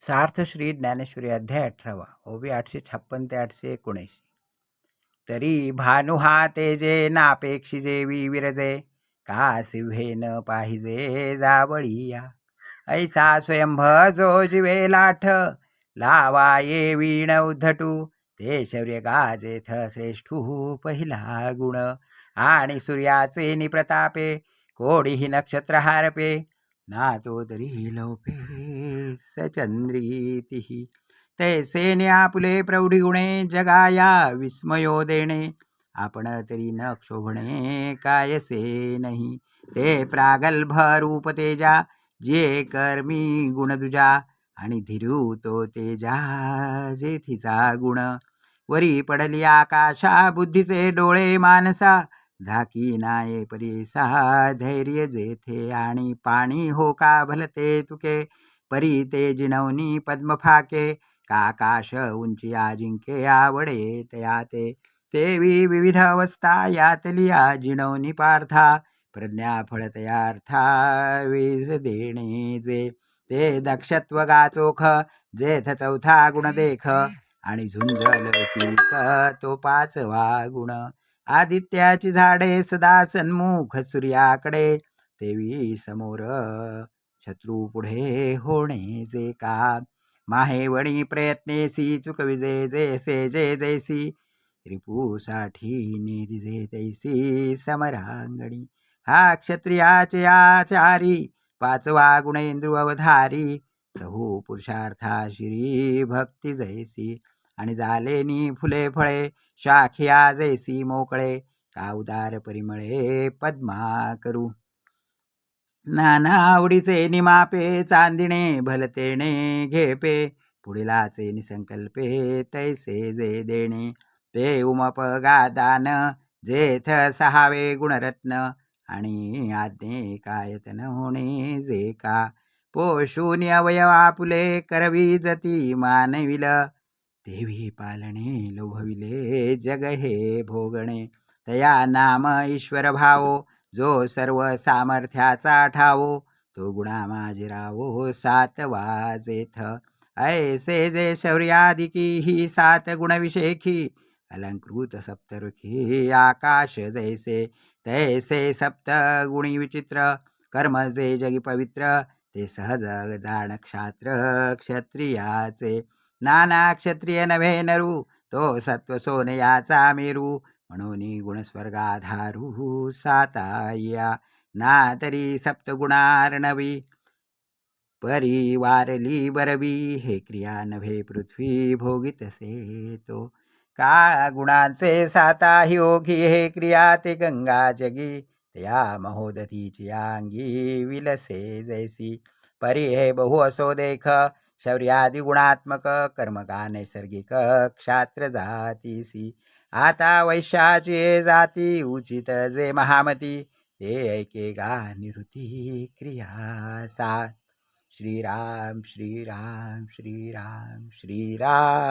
सार्थ श्री ज्ञानेश्वरी अध्याय अठरावा ओबी आठशे छप्पन ते आठशे एकोणऐंशी. तरी भानु हा तेजे नापेक्षिजे विरजे का सिंहे न पाहिजे जावळीया. ऐसा स्वयंभ जो जिवे लाठ लावा ये वीण उद्धटू ते शौर्य गाजेथ श्रेष्ठू पहिला गुण. आणि सूर्याचे निप्रतापे कोडीही नक्षत्र हारपे ना तो तरी स सचंद्रीतिही तैसे आपुले प्रौढी गुणे जगाया विस्मयो देणे। आपण तरी न क्षोभणे कायसे नाही। ते प्रागल्भ रूप तेजा जे कर्मी गुण दुजा। आणि धिरू तो तेजा जेथीचा गुण। वरी पडली आकाशा बुद्धीचे डोळे मानसा। झाकी नाये परीसा धैर्य जेथे आणि पाणी हो का भलते तुके। परी ते जिणवनी पद्मफाके काकाश उंची जिंके आवडे तया ते तेवी विविध अवस्था यातलिया जिणवनी पार्था प्रज्ञा फळतयार्था वीज देणे जे। ते दक्षत्व गाचोख जेथ चौथा गुण देख आणि झुंजल लौकिक तो पाचवा गुण। आदित्याची झाडे सदा सन्मुख सूर्याकडे तेवी समोर शत्रू पुढे होणे जे का? माहेवणी प्रयत्नेसी चुकविजे जैसे जे जैसी. रिपूसाठी निधिजे तैसी समरांगणी. हा क्षत्रियाचे आचारी पाचवा गुणेंद्र अवधारी. चहू पुरुषार्था श्री भक्ती जैसी. आणि झालेनी फुले फळे शाखिया जैसी मोकळे. का उदार परिमळे पद्मा करू. नाना आवडीचे निमापे चांदिणे भलतेणे घेपे पुढीलाचे निसंकल्पे तैसे जे देणे. ते उमप गादान जेथ सहावे गुणरत्न आणि आज्ञे कायतन होणे जे का. पोषून अवयवापुले करवी जती मानविल देवी पालणे लोभविले जग हे भोगणे. तया नाम ईश्वर भावो जो सर्व सामर्थ्याचा ठावो तो गुणा माझिरावो हो सात वाजेथ ऐसे जे शौर्यादिकी ही सात गुणविशेखी अलंकृत सप्तरुखी आकाश जैसे तैसे सप्त गुणी विचित्र कर्म जे जगी पवित्र ते सहज जाण क्षात्र क्षत्रियाचे. नाना क्षत्रिय नव्हे नरू तो सत्व सोनयाचा मेरू म्हणून गुणस्वर्गाधारू साताया ना तरी सप्तगुणार्णवी। परिवारली बरवी हे क्रिया नव्हे पृथ्वी भोगितसे तो। का गुणांचे साता योगी हे क्रिया ते गंगा जगी। त्या महोदतीची अंगी विलसे जैसी। परी हे बहु असो देख शौर्यादी गुणात्मक कर्मका नैसर्गिक क्षात्र जातीसी। आता वैश्याची जाती उचित जे महामती. ते ऐके गा निवृत्ती क्रिया सा. श्रीराम श्रीराम श्रीराम श्रीराम.